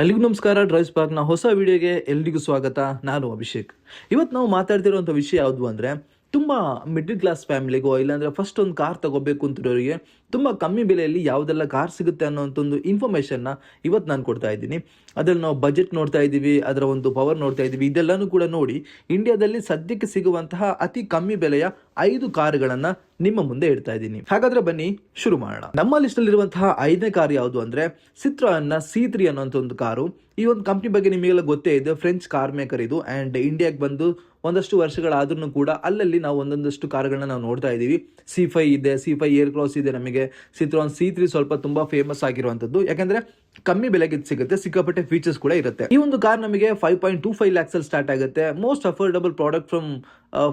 ಎಲ್ರಿಗೂ ನಮಸ್ಕಾರ ಡ್ರೈವ್ಸ್ ಪಾರ್ಕ್ನ ಹೊಸ ವಿಡಿಯೋಗೆ ಎಲ್ರಿಗೂ ಸ್ವಾಗತ. ನಾನು ಅಭಿಷೇಕ್. ಇವತ್ತು ನಾವು ಮಾತಾಡ್ತಿರುವಂಥ ವಿಷಯ ಯಾವುದು ಅಂದರೆ, ತುಂಬ ಮಿಡ್ಲ್ ಕ್ಲಾಸ್ ಫ್ಯಾಮಿಲಿಗೋ ಇಲ್ಲಾಂದರೆ ಫಸ್ಟ್ ಒಂದು ಕಾರ್ ತಗೋಬೇಕು ಅಂತಿರೋರಿಗೆ ತುಂಬ ಕಮ್ಮಿ ಬೆಲೆಯಲ್ಲಿ ಯಾವುದೆಲ್ಲ ಕಾರ್ ಸಿಗುತ್ತೆ ಅನ್ನೋಂಥ ಒಂದು ಇನ್ಫಾರ್ಮೇಷನ್ನ ಇವತ್ತು ನಾನು ಕೊಡ್ತಾ ಇದ್ದೀನಿ. ಅದರಲ್ಲಿ ನಾವು ಬಜೆಟ್ ನೋಡ್ತಾ ಇದ್ದೀವಿ, ಅದರ ಒಂದು ಪವರ್ ನೋಡ್ತಾ ಇದ್ದೀವಿ. ಇದೆಲ್ಲನೂ ಕೂಡ ನೋಡಿ ಇಂಡಿಯಾದಲ್ಲಿ ಸದ್ಯಕ್ಕೆ ಸಿಗುವಂತಹ ಅತಿ ಕಮ್ಮಿ ಬೆಲೆಯ ಐದು ಕಾರುಗಳನ್ನು ನಿಮ್ಮ ಮುಂದೆ ಇಡ್ತಾ ಇದ್ದೀನಿ. ಹಾಗಾದ್ರೆ ಬನ್ನಿ, ಶುರು ಮಾಡೋಣ. ನಮ್ಮ ಲಿಸ್ಟ್ ಅಲ್ಲಿರುವಂತಹ ಐದನೇ ಕಾರ್ ಯಾವುದು ಅಂದ್ರೆ ಸಿತ್ರಾನ್ನ ಸಿ ತ್ರೀ ಅನ್ನೋಂಥ ಒಂದು ಕಾರು. ಈ ಒಂದು ಕಂಪ್ನಿ ಬಗ್ಗೆ ನಿಮಗೆಲ್ಲ ಗೊತ್ತೇ ಇದೆ ಫ್ರೆಂಚ್ ಕಾರ್ ಮೇಕರ್ ಇದು. ಅಂಡ್ ಇಂಡಿಯಾಗೆ ಬಂದು ಒಂದಷ್ಟು ವರ್ಷಗಳಾದ್ರೂ ಕೂಡ ಅಲ್ಲಲ್ಲಿ ನಾವು ಒಂದೊಂದಷ್ಟು ಕಾರ್ಗಳನ್ನ ನಾವು ನೋಡ್ತಾ ಇದ್ದೀವಿ. ಸಿ ಫೈ ಇದೆ ಸಿ ಫೈ ಏರ್ ಕ್ರಾಸ್ ಇದೆ ನಮಗೆ. ಸಿತ್ರಾನ್ ಸಿ ತ್ರೀ ಸ್ವಲ್ಪ ತುಂಬಾ ಫೇಮಸ್ ಆಗಿರುವಂತದ್ದು ಯಾಕಂದ್ರೆ ಕಮ್ಮಿ ಬೆಲೆಗೆ ಸಿಗುತ್ತೆ, ಸಿಕ್ಕಾಪಟ್ಟೆ ಫೀಚರ್ಸ್ ಕೂಡ ಇರುತ್ತೆ. ಈ ಒಂದು ಕಾರ್ ನಮಗೆ five point two five lakhs ಅಲ್ಲಿ ಸ್ಟಾರ್ಟ್ ಆಗುತ್ತೆ. Most affordable product from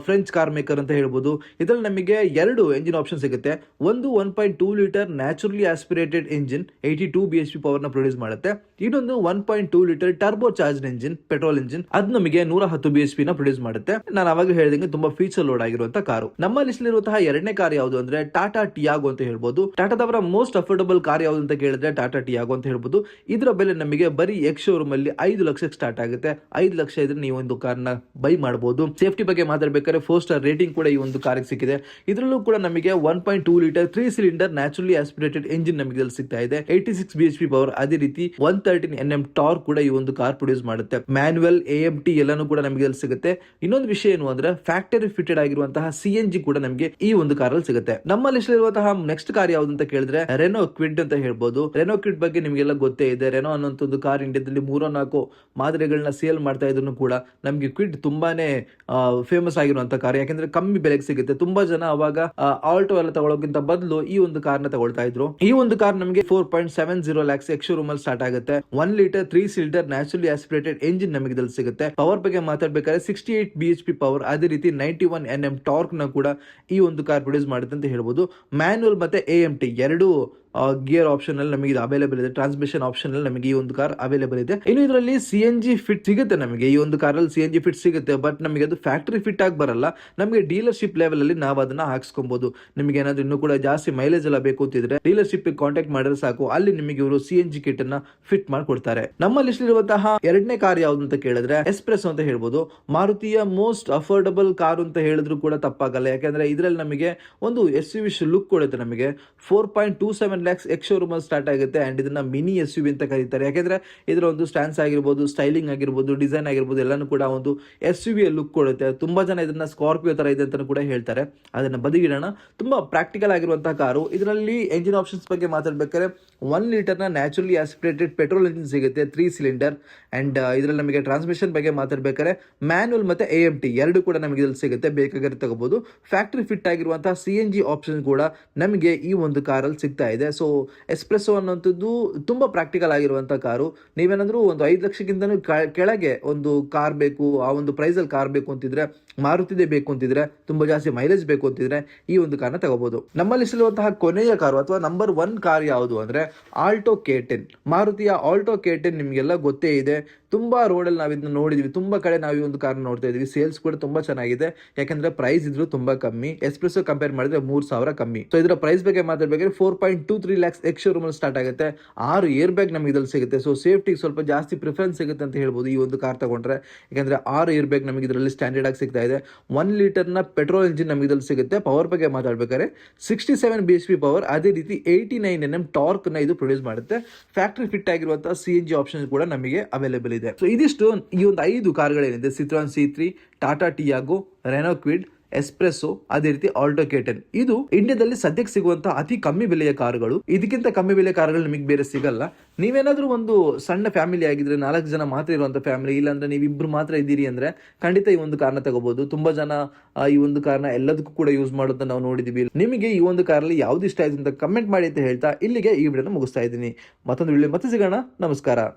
French car maker ಅಂತ ಹೇಳ್ಬೋದು. ಇದರಲ್ಲಿ ನಮಗೆ ಎರಡು ಎಂಜಿನ್ ಆಪ್ಷನ್ ಸಿಗುತ್ತೆ. ಒಂದು one point two litre naturally aspirated engine eighty two B H P ಪವರ್ನ produce ಮಾಡುತ್ತೆ. ಇನ್ನೊಂದು one point two litre turbo charge engine petrol engine ಅದು ನಮಗೆ ನೂರ ಹತ್ತು ಬಿ ಎಚ್ ಪಿ ನ ಪ್ರೊಡ್ಯೂಸ್ ಮಾಡುತ್ತೆ. ನಾನು ಅವಾಗ ಹೇಳಿದಂಗೆ ತುಂಬಾ ಫೀಚರ್ ಲೋಡ್ ಆಗಿರುವಂತಹ ಕಾರು. ನಮ್ಮ ಲಿಸ್ಟ್ಲಿರುವಂತಹ ಎರಡನೇ ಕಾರ್ ಯಾವುದು ಅಂದ್ರೆ ಟಾಟಾ ಟಿಯಾಗೋ ಅಂತ ಹೇಳ್ಬೋದು. ಟಾಟಾದವರ ಮೋಸ್ಟ್ ಅಫೋರ್ಡಬಲ್ ಕಾರ್ ಯಾವುದು ಅಂತ ಕೇಳಿದ್ರೆ ಟಾಟಾ ಟಿಯಾಗೋ ಅಂತ ಹೇಳ್ಬೋದು. ಇದರ ಬೆಲೆ ನಮಗೆ ಬರೀ ಎಕ್ಸ್ ಶೋರೂಮ್ ಅಲ್ಲಿ ಐದು ಲಕ್ಷಕ್ಕೆ ಸ್ಟಾರ್ಟ್ ಆಗುತ್ತೆ. ಐದು ಲಕ್ಷ ಇದ್ರೆ ನೀವು ಒಂದು ಕಾರ್ನ ಬೈ ಮಾಡಬಹುದು ಸೇಫ್ಟಿ ಬಗ್ಗೆ ಮಾತಾಡಬೇಕಾದ್ರೆ ಫೋರ್ ಸ್ಟಾರ್ ರೇಟಿಂಗ್ ಕೂಡ ಈ ಒಂದು ಕಾರಿಗೆ ಸಿಕ್ಕಿದೆ. ಇದರಲ್ಲೂ ಕೂಡ ನಮಗೆ one point two litre three cylinder naturally aspirated engine ನಮಗೆ ಸಿಗ್ತಾ ಇದೆ. Eighty six B H P power ಅದೇ ರೀತಿ one thirteen N M torque ಕೂಡ ಈ ಒಂದು ಕಾರ್ ಪ್ರೊಡ್ಯೂಸ್ ಮಾಡುತ್ತೆ. ಮ್ಯಾನ್ಯಲ್ ಎ ಎಂ ಟಿ ಎಲ್ಲಾನು ಕೂಡ ನಮಗೆ ಇಲ್ಲಿ ಸಿಗುತ್ತೆ. ಇನ್ನೊಂದು ವಿಷಯ ಏನು ಅಂದ್ರೆ ಫ್ಯಾಕ್ಟರಿ ಫಿಟೆಡ್ ಆಗಿರುವಂತಹ ಸಿ ಎನ್ ಜಿ ಕೂಡ ನಮಗೆ ಈ ಒಂದು ಕಾರಲ್ಲಿ ಸಿಗುತ್ತೆ. ನಮ್ಮ ಲಿಸ್ಟ್ ಇರುವಂತಹ ನೆಕ್ಸ್ಟ್ ಕಾರ್ ಯಾವ್ದು ಅಂತ ಕೇಳಿದ್ರೆ ರೆನೋ ಕ್ವಿಡ್ ಅಂತ ಹೇಳ್ಬೋದು. ರೆನೋ ಕ್ವಿಡ್ ಬಗ್ಗೆ ನಿಮಗೆಲ್ಲ ಗೊತ್ತೇ ಇದೆ ರೆನೋ ಅನ್ನೋಂಥ ಒಂದು ಕಾರ್ ಇಂಡಿಯಾದಲ್ಲಿ ಮೂರೋ ನಾಲ್ಕು ಮಾದರಿಗಳನ್ನ ಸೇಲ್ ಮಾಡ್ತಾ ಇದ್ರು ಕೂಡ ನಮಗೆ ಕ್ವಿಡ್ ತುಂಬಾನೇ ಫೇಮಸ್ ಆಗಿರುವಂತ ಕಾರ್. ಯಾಕೆಂದ್ರೆ ಕಮ್ಮಿ ಬೆಲೆಗೆ ಸಿಗುತ್ತೆ. ತುಂಬಾ ಜನ ಅವಾಗ ಆಲ್ಟೋ ಎಲ್ಲ ತಗೊಳ್ಳೋಕ್ಕಿಂತ ಬದಲು ಈ ಒಂದು ಕಾರ್ನ ತಗೊಳ್ತಾ ಇದ್ರು. ಈ ಒಂದು ಕಾರ್ ನಮಗೆ four point seven zero lakhs ex room ಅಲ್ಲಿ ಸ್ಟಾರ್ಟ್ ಆಗುತ್ತೆ. One litre three cylinder naturally aspirated engine ನಮಗೆ ಇದ್ರಲ್ಲಿ ಸಿಗುತ್ತೆ. ಪವರ್ ಬಗ್ಗೆ ಮಾತಾಡ್ಬೇಕಾದ್ರೆ sixty eight B H P power ಅದೇ ರೀತಿ ನೈಂಟಿ ಒನ್ ಎನ್ ಎಂ ಟಾರ್ಕ್ನ ಕೂಡ ಈ ಒಂದು ಕಾರ್ ಪ್ರೊಡ್ಯೂಸ್ ಮಾಡುತ್ತೆ ಅಂತ ಹೇಳ್ಬೋದು. ಮ್ಯಾನ್ಯಲ್ ಮತ್ತೆ ಎ ಎಂ ಟಿ ಎರಡು ಗಿಯರ್ ಆಪ್ಷನ್ ಅಲ್ಲಿ ನಮಗೆ ಇದು ಅವೈಲೇಬಲ್ ಇದೆ ಟ್ರಾನ್ಸ್ಮಿಷನ್ ಆಪ್ಷನ್ ಅಲ್ಲಿ ನಮಗೆ ಈ ಒಂದು ಕಾರ್ ಅವೈಲೇಬಲ್ ಇದೆ. ಇನ್ನು ಇದರಲ್ಲಿ ಸಿ ಎನ್ ಜಿ ಫಿಟ್ ಸಿಗುತ್ತೆ ನಮಗೆ. ಈ ಒಂದು ಕಾರಲ್ಲಿ ಸಿ ಎನ್ ಜಿ ಫಿಟ್ ಸಿಗುತ್ತೆ ಬಟ್ ನಮಗೆ ಅದು ಫ್ಯಾಕ್ಟರಿ ಫಿಟ್ ಆಗಿ ಬರಲ್ಲ. ನಮಗೆ ಡೀಲರ್ಶಿಪ್ ಲೆವೆಲ್ ಅಲ್ಲಿ ನಾವು ಅದನ್ನ ಹಾಕ್ಸ್ಕೊಬಹುದು ನಿಮಗೆ ಏನಾದ್ರು ಇನ್ನು ಕೂಡ ಜಾಸ್ತಿ ಮೈಲೇಜ್ ಎಲ್ಲ ಬೇಕು ಅಂತಿದ್ರೆ ಡೀಲರ್ಶಿಪ್ ಕಾಂಟ್ಯಾಕ್ಟ್ ಮಾಡಿದ್ರೆ ಸಾಕು. ಅಲ್ಲಿ ನಿಮಗೆ ಇವರು ಸಿ ಎನ್ ಜಿ ಕಿಟ್ ಅನ್ನ ಫಿಟ್ ಮಾಡಿಕೊಡ್ತಾರೆ. ನಮ್ಮ ಲಿಸ್ಟ್ ಇರುವಂತಹ ಎರಡನೇ ಕಾರ್ ಯಾವ್ದು ಅಂತ ಕೇಳಿದ್ರೆ ಎಕ್ಸ್ಪ್ರೆಸ್ ಅಂತ ಹೇಳ್ಬೋದು. ಮಾರುತಿಯ ಮೋಸ್ಟ್ ಅಫೋರ್ಡಬಲ್ ಕಾರ್ ಅಂತ ಹೇಳಿದ್ರು ಕೂಡ ತಪ್ಪಾಗಲ್ಲ. ಯಾಕಂದ್ರೆ ಇದರಲ್ಲಿ ನಮಗೆ ಒಂದು ಎಸ್ ಯು ವಿಶ್ ಲುಕ್ ಕೊಡುತ್ತೆ ನಮಗೆ. Four point two seven lakhs ex showroom start ಆಗುತ್ತೆ ಅಂಡ್ ಇದನ್ನ ಮಿನಿ ಎಸ್ ಯು ಅಂತ ಕರೀತಾರೆ. ಯಾಕೆಂದ್ರೆ ಇದರ ಒಂದು ಸ್ಟ್ಯಾನ್ಸ್ ಆಗಿರ್ಬೋದು ಸ್ಟೈಲಿಂಗ್ ಆಗಿರ್ಬೋದು ಡಿಸೈನ್ ಆಗಿರ್ಬೋದು ಎಲ್ಲಾನು ಕೂಡ ಒಂದು ಎಸ್ ಯು ಲುಕ್ ಕೊಡುತ್ತೆ. ತುಂಬಾ ಜನ ಇದನ್ನ ಸ್ಕಾರ್ಪಿಯೋ ತರ ಇದೆ ಅಂತ ಕೂಡ ಹೇಳ್ತಾರೆ. ಅದನ್ನ ಬದಿಗಿಡೋಣ. ತುಂಬಾ ಪ್ರಾಕ್ಟಿಕಲ್ ಆಗಿರುವಂತಹ ಕಾರು. ಇದರಲ್ಲಿ ಎಂಜಿನ್ ಆಪ್ಷನ್ಸ್ ಬಗ್ಗೆ ಮಾತಾಡಬೇಕಾದ್ರೆ ಒನ್ ಲೀಟರ್ನ ನ್ಯಾಚುರಲಿ ಆಸ್ಪಿರೇಟೆಡ್ ಪೆಟ್ರೋಲ್ ಎಂಜಿನ್ ಸಿಗುತ್ತೆ ತ್ರೀ ಸಿಲಿಂಡರ್ ಅಂಡ್ ಇದರಲ್ಲಿ ನಮಗೆ ಟ್ರಾನ್ಸ್ಮಿಷನ್ ಬಗ್ಗೆ ಮಾತಾಡಬೇಕಾದ್ರೆ ಮ್ಯಾನ್ಯಲ್ ಮತ್ತೆ ಎ ಎಂ ಟಿ ಎರಡು ಕೂಡ ನಮಗೆ ಇದ್ರಲ್ಲಿ ಸಿಗುತ್ತೆ. ಬೇಕಾಗಿರೋ ತಗೋಬಹುದು ಫ್ಯಾಕ್ಟರಿ ಫಿಟ್ ಆಗಿರುವಂತಹ ಸಿ ಎನ್ ಜಿ ಆಪ್ಷನ್ ಕೂಡ ನಮಗೆ ಈ ಒಂದು ಕಾರಲ್ಲಿ ಸಿಗ್ತಾ ಇದೆ. ಸೊ ಎಸ್ಪ್ರೆಸೋ ಅನ್ನೋಂಥದ್ದು ತುಂಬ ಪ್ರಾಕ್ಟಿಕಲ್ ಆಗಿರುವಂಥ ಕಾರು. ನೀವೇನಾದರೂ ಒಂದು ಐದು ಲಕ್ಷಕ್ಕಿಂತನೂ ಕೆಳಗೆ ಒಂದು ಕಾರ್ ಬೇಕು, ಆ ಒಂದು ಪ್ರೈಸಲ್ಲಿ ಕಾರ್ ಬೇಕು ಅಂತಿದ್ರೆ, ಮಾರುತಿದೇ ಬೇಕು ಅಂತಿದ್ರೆ, ತುಂಬ ಜಾಸ್ತಿ ಮೈಲೇಜ್ ಬೇಕು ಅಂತಿದ್ರೆ ಈ ಒಂದು ಕಾರ್ನ ತಗೋಬಹುದು ನಮ್ಮಲ್ಲಿ ಲಿಸ್ಟಲ್ಲಿರುವಂತಹ ಕೊನೆಯ ಕಾರು ಅಥವಾ ನಂಬರ್ ಒನ್ ಕಾರ್ ಯಾವುದು ಅಂದ್ರೆ ಆಲ್ಟೋ ಕೆ ಟೆನ್ ಮಾರುತಿಯ ಆಲ್ಟೋ ಕೆ ಟೆನ್ ನಿಮಗೆಲ್ಲ ಗೊತ್ತೇ ಇದೆ. ತುಂಬಾ ರೋಡಲ್ಲಿ ನಾವು ಇದನ್ನ ನೋಡಿದ್ವಿ. ತುಂಬಾ ಕಡೆ ನಾವು ಈ ಒಂದು ಕಾರ್ ನೋಡ್ತಾ ಇದೀವಿ ಸೇಲ್ಸ್ ಕೂಡ ತುಂಬಾ ಚೆನ್ನಾಗಿದೆ. ಯಾಕಂದ್ರೆ ಪ್ರೈಸ್ ಇದ್ರು ತುಂಬಾ ಕಮ್ಮಿ. ಎಕ್ಸ್ಪ್ರೆಸ್ ಕಂಪೇರ್ ಮಾಡಿದ್ರೆ ಮೂರ್ ಸಾವಿರ ಕಮ್ಮಿ. ಸೊ ಇದರ ಪ್ರೈಸ್ ಬಗ್ಗೆ ಮಾತಾಡ್ಬೇಕಾದ್ರೆ four point two three lakhs ex showroom start ಆಗುತ್ತೆ. ಆರು ಏರ್ ಬ್ಯಾಗ್ ನಮಗೆ ಇದ್ರಲ್ಲಿ ಸಿಗುತ್ತೆ. ಸೊ ಸೇಫ್ಟಿ ಸ್ವಲ್ಪ ಜಾಸ್ತಿ ಪ್ರಿಫರೆನ್ಸ್ ಸಿಗುತ್ತೆ ಅಂತ ಹೇಳ್ಬೋದು ಈ ಒಂದು ಕಾರ್ ತಗೊಂಡ್ರೆ. ಯಾಕಂದ್ರೆ ಆರು ಏರ್ ಬ್ಯಾಗ್ ನಮಗೆ ಇದರಲ್ಲಿ ಸ್ಟ್ಯಾಂಡರ್ಡ್ ಆಗಿ ಸಿಗ್ತಾ ಇದೆ. ಒನ್ ಲೀಟರ್ನ ಪೆಟ್ರೋಲ್ ಇಂಜಿನ್ ನಮಗೆ ಇದ್ರಲ್ಲಿ ಸಿಗುತ್ತೆ. ಪವರ್ ಬಗ್ಗೆ ಮಾತಾಡ್ಬೇಕಾದ್ರೆ sixty seven B H P power ಅದೇ ರೀತಿ ಏಯ್ಟಿ ನೈನ್ ಎನ್ ಎಂ ಟಾರ್ಕ್ನ ಇದು ಪ್ರೊಡ್ಯೂಸ್ ಮಾಡುತ್ತೆ. ಫ್ಯಾಕ್ಟರಿ ಫಿಟ್ ಆಗಿರುವಂತಹ ಸಿ ಎನ್ ಜಿ ಆಪ್ಷನ್ ಕೂಡ ನಮಗೆ ಅವೈಲೇಬಲ್ ಇದೆ. ಸೊ ಇದಿಷ್ಟು ಈ ಒಂದು ಐದು ಕಾರ್ಗಳೇನಿದೆ. Citroen C three Tata Tiago Renault Kwid Espresso ಅದೇ ರೀತಿ ಆಲ್ಟೋ ಕೇಟನ್ ಇದು ಇಂಡಿಯಾದಲ್ಲಿ ಸದ್ಯಕ್ಕೆ ಸಿಗುವಂತಹ ಅತಿ ಕಮ್ಮಿ ಬೆಲೆಯ ಕಾರುಗಳು. ಇದಕ್ಕಿಂತ ಕಮ್ಮಿ ಬೆಲೆಯ ಕಾರುಗಳು ನಿಮಗೆ ಬೇರೆ ಸಿಗಲ್ಲ. ನೀವೇನಾದ್ರೂ ಒಂದು ಸಣ್ಣ ಫ್ಯಾಮಿಲಿ ಆಗಿದ್ರೆ, ನಾಲ್ಕು ಜನ ಮಾತ್ರ ಇರುವಂತ ಫ್ಯಾಮಿಲಿ ಇಲ್ಲಾಂದ್ರೆ ನೀವು ಇಬ್ರು ಮಾತ್ರ ಇದ್ದೀರಿ ಅಂದ್ರೆ ಖಂಡಿತ ಈ ಒಂದು ಕಾರನ್ನ ತಗೋಬಹುದು ತುಂಬಾ ಜನ ಈ ಒಂದು ಕಾರನ್ನ ಎಲ್ಲದಕ್ಕೂ ಕೂಡ ಯೂಸ್ ಮಾಡೋದನ್ನ ನಾವು ನೋಡಿದೀವಿ. ನಿಮಗೆ ಈ ಒಂದು ಕಾರಲ್ಲಿ ಯಾವ್ದು ಇಷ್ಟ ಆಯ್ತು ಅಂತ ಕಮೆಂಟ್ ಮಾಡಿ ಅಂತ ಹೇಳ್ತಾ ಇಲ್ಲಿಗೆ ಈ ವಿಡಿಯೋನ ಮುಗಿಸ್ತಾ ಇದ್ದೀನಿ. ಮತ್ತೊಂದು ವಿಡಿಯೋ ಮತ್ತೆ ಸಿಗೋಣ. ನಮಸ್ಕಾರ.